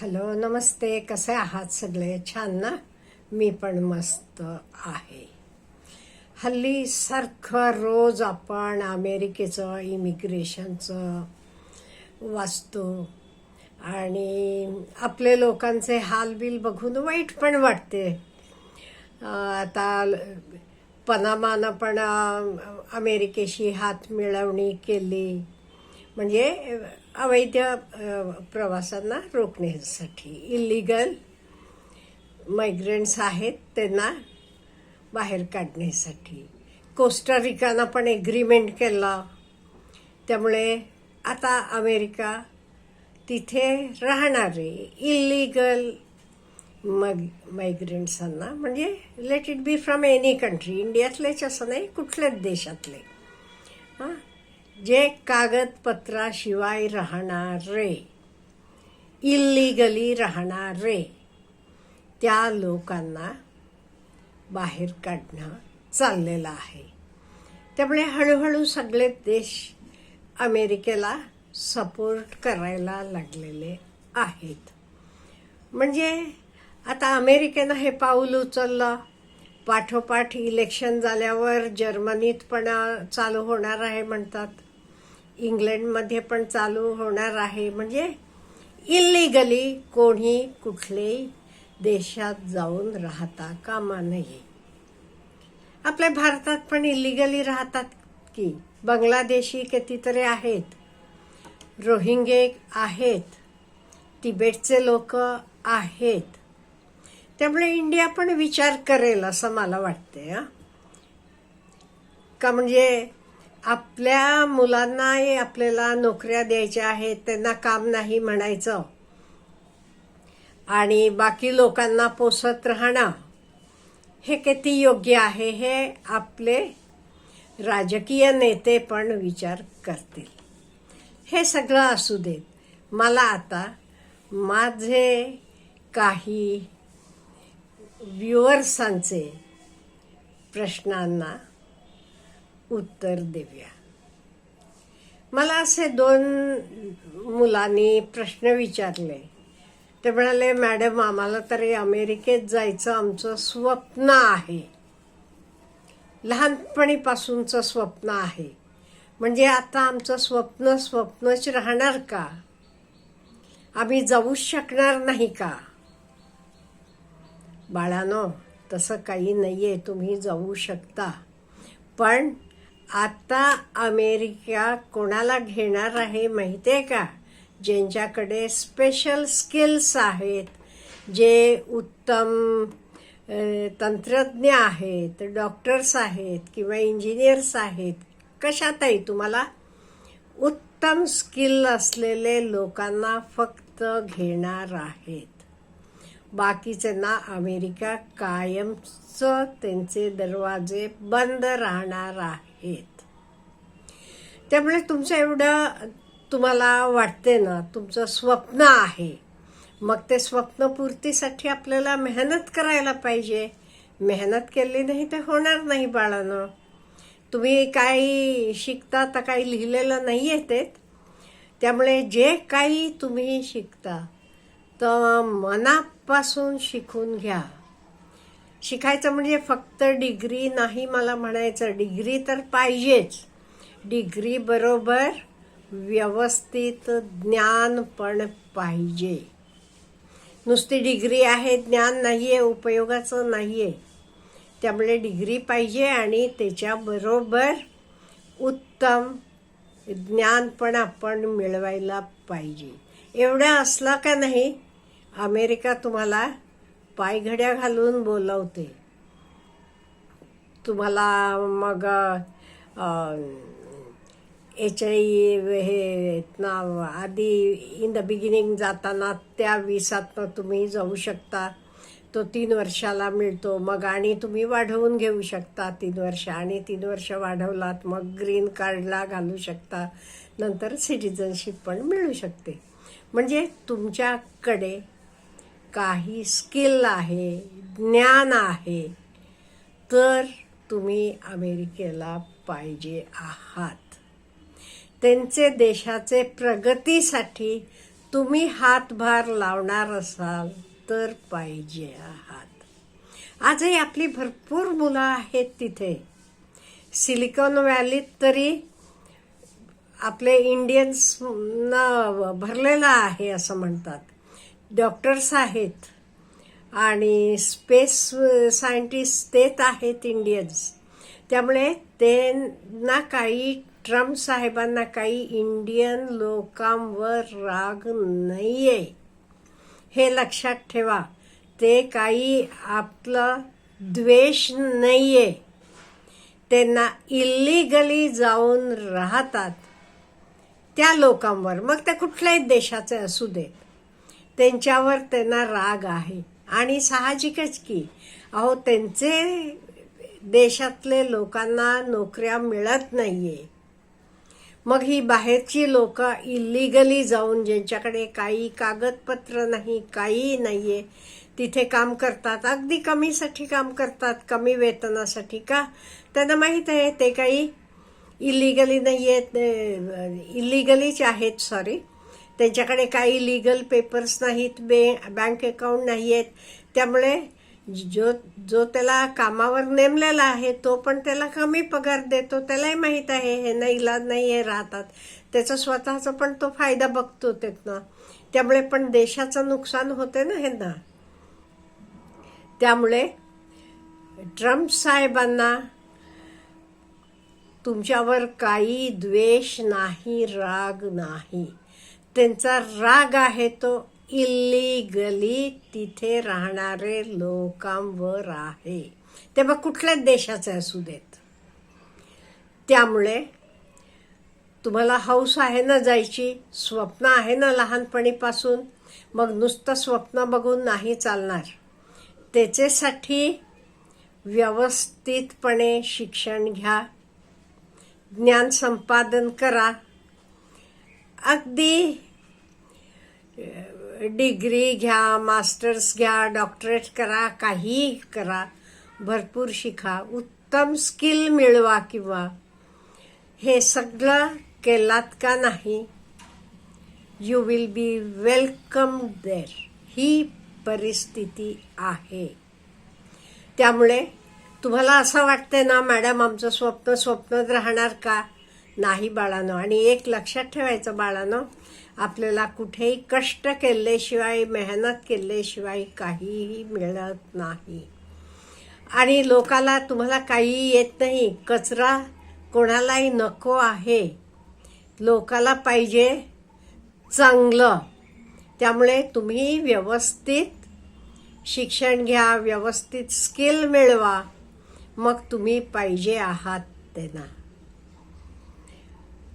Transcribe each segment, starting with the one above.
Hello नमस्ते. कसे आहात सगळे? छान ना? मी पण मस्त आहे. हल्ली सारखं रोज आपण अमेरिकेचं इमिग्रेशनचं वाचतो आणि आपले लोकांचे हालबिल बघून वाईट पण वाटते. आता ल- पनामानं पण अमेरिकेशी हात मिळवणी केली. म्हणजे अवैध प्रवासांना रोखण्यासाठी इलिगल मायग्रंट्स आहेत त्यांना बाहेर काढण्यासाठी. कोस्टारिकानं पण एग्रीमेंट केला. त्यामुळे आता अमेरिका तिथे राहणारे इलिगल मग मायग्रंट्सांना म्हणजे let it be from any country इंडियातलेच असं नाही कुठल्याच देशातले. हां? जे कागदपत्राशिवाय राहणार रे इल्लीगली इल्लिगली रे त्या लोकांना बाहेर काढणं चाललेलं आहे. त्यामुळे हळूहळू सगळे देश अमेरिकेला सपोर्ट करायला लागलेले आहेत. म्हणजे आता अमेरिकेनं हे पाऊल उचललं. पाठोपाठ इलेक्शन झाल्यावर जर्मनीत पण चालू होणार आहे म्हणतात. इंग्लंडमध्ये पण चालू होणार आहे. म्हणजे इल्लिगली कोणी कुठल्याही देशात जाऊन राहता कामा नये. आपल्या भारतात पण इलिगली राहतात की? बांगलादेशी कितीतरी आहेत. रोहिंगे आहेत. तिबेटचे लोक आहेत. त्यामुळे इंडिया पण विचार करेल असं मला वाटते का म्हणजे आपल्या मुलांनाही आपल्याला नोकऱ्या द्यायच्या आहेत त्यांना काम नाही म्हणायचं. आणि बाकी लोकांना पोसत राहणं हे किती योग्य आहे हे आपले राजकीय नेते पण विचार करतील. हे सगळं असू देत. मला आता माझे काही व्ह्युअर्सांचे प्रश्नांना उत्तर देऊया मला असे दोन मुलांनी प्रश्न विचारले. ते म्हणाले मॅडम आम्हाला तरी अमेरिकेत जायचं आमचं स्वप्न आहे. लहानपणीपासूनचं स्वप्न आहे. म्हणजे आता आमचं स्वप्न स्वप्नच राहणार का? आम्ही जाऊच शकणार नाही का? बाळानो तसं काही नाही आहे तुम्ही जाऊ शकता. पण आता अमेरिका कोणाला घेणार आहे माहिती आहे का? ज्यांच्याकडे स्पेशल स्किल्स आहेत जे उत्तम तंत्रज्ञ आहेत डॉक्टर्स आहेत किंवा इंजिनियर्स आहेत कशातही तुम्हाला उत्तम स्किल असलेले लोकांना फक्त घेणार आहेत. बाकीच्यांना अमेरिका कायमच त्यांचे दरवाजे बंद राहणार आहेत. त्यामुळे तुमचं एवढं तुम्हाला वाटते ना तुमचं स्वप्न आहे. मग ते स्वप्नपूर्तीसाठी आपल्याला मेहनत करायला पाहिजे. मेहनत केली नाही तर होणार नाही बाळानं. तुम्ही काही शिकता तर काही लिहिलेलं नाही आहे ते. त्यामुळे जे काही तुम्ही शिकता तर मनापासून शिकून घ्या. शिकायचं म्हणजे फक्त डिग्री नाही मला म्हणायचं. डिग्री तर पाहिजेच. डिग्री बरोबर व्यवस्थित ज्ञान पण पाहिजे. नुसती डिग्री आहे ज्ञान नाही आहे उपयोगाचं नाही आहे त्यामुळे डिग्री पाहिजे आणि त्याच्याबरोबर उत्तम ज्ञान पण आपण मिळवायला पाहिजे. एवढं असलं का नाही? अमेरिका तुम्हाला पायघड्या घालून बोलवते. तुम्हाला मग एच आय हे आधी इन द बिगिनिंग जाताना त्या विसातनं तुम्ही जाऊ शकता. तो तीन वर्षाला मिळतो. मग आणि तुम्ही वाढवून घेऊ शकता तीन वर्ष. आणि तीन वर्ष वाढवलात मग ग्रीन कार्डला घालू शकता. नंतर सिटिझनशिप पण मिळू शकते. म्हणजे तुमच्याकडे काही स्किल आहे ज्ञान आहे तर तुम्ही अमेरिकेला पाहिजे आहात. त्यांचे देशाचे प्रगतीसाठी तुम्ही हातभार लावणार असाल तर पाहिजे आहात. आजही आपली भरपूर मुलं आहेत तिथे. सिलिकॉन व्हॅलीत तरी आपले इंडियन्स न भरलेला आहे असं म्हणतात. डॉक्टर्स आहेत आणि स्पेस सायंटिस्ट तेच आहेत इंडियन्स. त्यामुळे त्यांना काही ट्रम्प साहेबांना काही इंडियन लोकांवर राग नाही आहे हे लक्षात ठेवा. ते काही आपलं द्वेष नाही आहे त्यांना इल्लिगली जाऊन राहतात त्या लोकांवर. मग ते कुठल्याही देशाचे असू देत. त्यांच्यावर त्यांना राग आहे. आणि साहजिकच की अहो त्यांचे देशातले लोकांना नोकऱ्या मिळत नाहीये. मग ही बाहेरची लोक इल्लिगली जाऊन ज्यांच्याकडे काही कागदपत्र नाही काही नाहीये तिथे काम करतात. अगदी कमीसाठी काम करतात कमी वेतनासाठी का? त्यांना माहीत आहे ते काही इलिगली नाही आहेत इलिगलीच आहेत सॉरी त्यांच्याकडे काही लिगल पेपर्स नाहीत बे बँक अकाउंट नाही आहेत त्यामुळे जो जो त्याला कामावर नेमलेला आहे तो पण त्याला कमी पगार देतो. त्यालाही माहीत आहे हे ना इलाज नाही हे राहतात. त्याचा स्वतःचा पण तो फायदा बघतो त्यातनं. त्यामुळे पण देशाचं नुकसान होते ना हे ना. त्यामुळे ट्रम्प साहेबांना तुमच्यावर काही द्वेष नाही राग नाही. त्यांचा राग आहे तो इलिगली तिथे राहणारे लोकांवर आहे. ते मग कुठल्याच देशाचे असू देत. त्यामुळे तुम्हाला हौस आहे ना जायची स्वप्न आहे ना लहानपणीपासून मग नुसतं स्वप्न बघून नाही चालणार. त्याच्यासाठी व्यवस्थितपणे शिक्षण घ्या ज्ञान संपादन करा. अगदी डिग्री घ्या मास्टर्स घ्या डॉक्टरेट करा काही करा भरपूर शिका उत्तम स्किल मिळवा किंवा हे सगळं केलात का नाही you will be welcome there ही परिस्थिती आहे. त्यामुळे तुम्हाला असं वाटतंय ना मॅडम आमचं स्वप्न स्वप्नच राहणार का? नाही बाळानं. आणि एक लक्षात ठेवायचं बाळानं आपल्याला कुठेही कष्ट केल्याशिवाय मेहनत केल्याशिवाय काहीही मिळत नाही. आणि लोकाला तुम्हाला काही येत नाही. कचरा कोणालाही नको आहे. लोकाला पाहिजे चांगलं. त्यामुळे तुम्ही व्यवस्थित शिक्षण घ्या व्यवस्थित स्किल मिळवा. मग तुम्ही पाहिजे आहात त्यांना.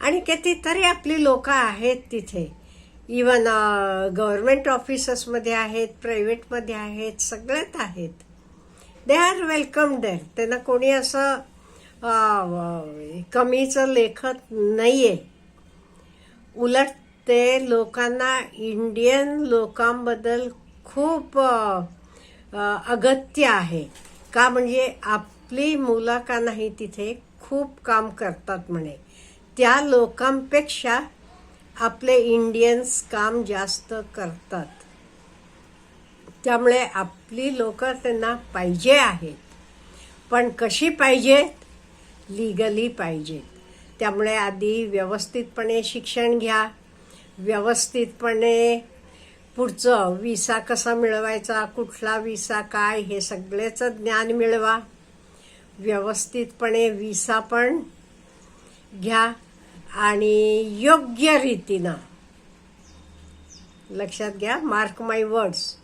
आणि कितीतरी आपली लोक आहेत तिथे. इवन गव्हर्नमेंट ऑफिसेसमध्ये आहेत प्रायव्हेटमध्ये आहेत सगळ्यात आहेत. दे आर वेलकम देर त्यांना कोणी असं uh, कमीचं लेखत आहे उलट ते लोकांना इंडियन लोकांबद्दल खूप uh, uh, अगत्य आहे. का म्हणजे आपली मुलं का नाही तिथे खूप काम करतात म्हणे. त्या लोकांपेक्षा आपले इंडियन्स काम जास्त करतात. त्यामुळे आपली लोकं त्यांना पाहिजे आहेत. पण कशी पाहिजेत? लिगली पाहिजेत. त्यामुळे आधी व्यवस्थितपणे शिक्षण घ्या. व्यवस्थितपणे पुढचं विसा कसा मिळवायचा कुठला विसा काय हे सगळ्याचं ज्ञान मिळवा. व्यवस्थितपणे विसा पण घ्या. आणि योग्य रीतीनं लक्षात घ्या मार्क माय वर्ड्स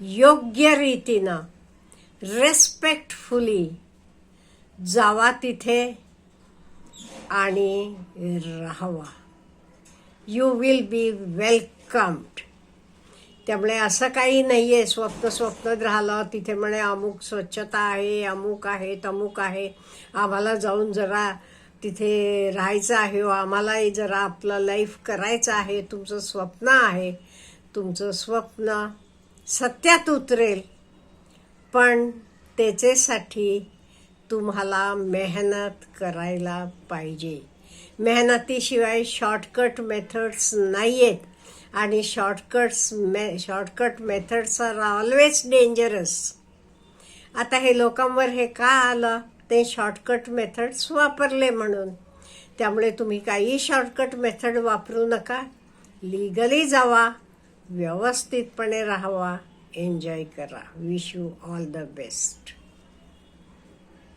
योग्य रीतीनं रेस्पेक्टफुली जावा तिथे आणि राहावा. यू विल बी वेलकम्ड त्यामुळे असं काही नाही आहे स्वप्न स्वप्नच राहिलं तिथे म्हणे अमुक स्वच्छता आहे अमुक आहे तमुक आहे. आम्हाला जाऊन जरा तिथे राहायचं आहे व आम्हालाही जरा आपलं लाईफ करायचं आहे तुमचं स्वप्न आहे. तुमचं स्वप्न सत्यात उतरेल. पण त्याच्यासाठी तुम्हाला मेहनत करायला पाहिजे. मेहनतीशिवाय शॉर्टकट मेथड्स नाही आहेत आणि shortcuts may shortcut methods are always dangerous आता हे लोकांवर हे का आलं? ते शॉर्टकट मेथड्स वापरले म्हणून. त्यामुळे तुम्ही काही शॉर्टकट मेथड वापरू नका. लिगली जावा. व्यवस्थितपणे राहावा. एन्जॉय करा. Wish you all the best